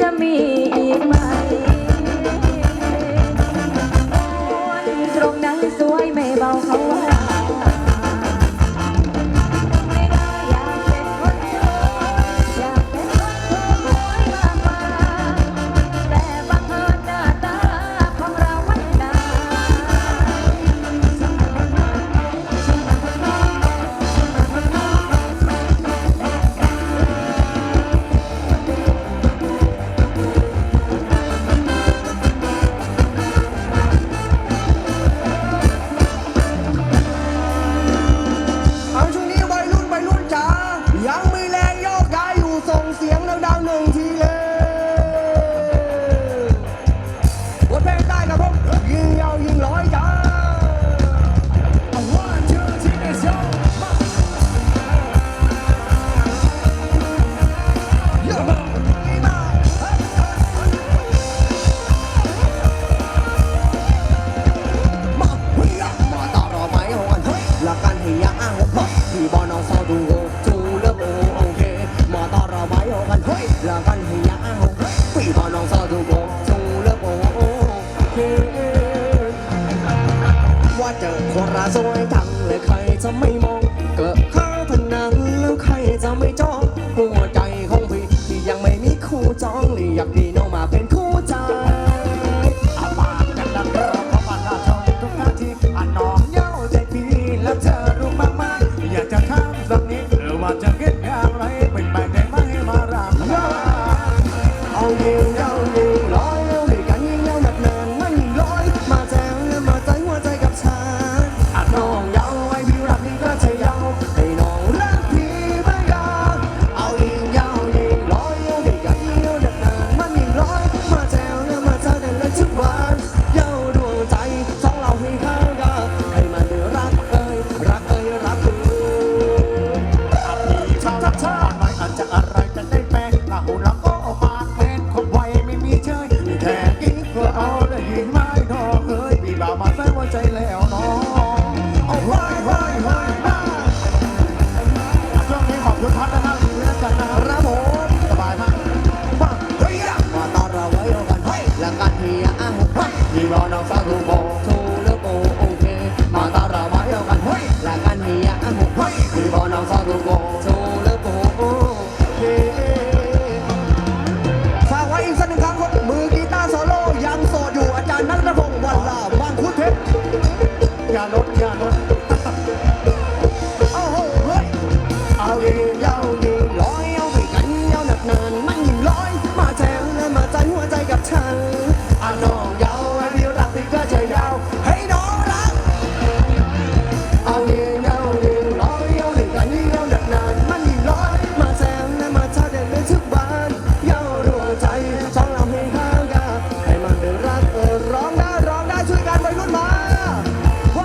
จะมีอีกไหมคนตรงนั้นสวยไม่เบาเขาว่า เจอคนราสวยทั้งเลยใครจะไม่มอง เกิดข้าพนันแล้วใครจะไม่จ้องหัวใจของพี่ที่ยังไม่มีคู่จ้องเลยอยากมีน้องมาเป็น in my heart. down.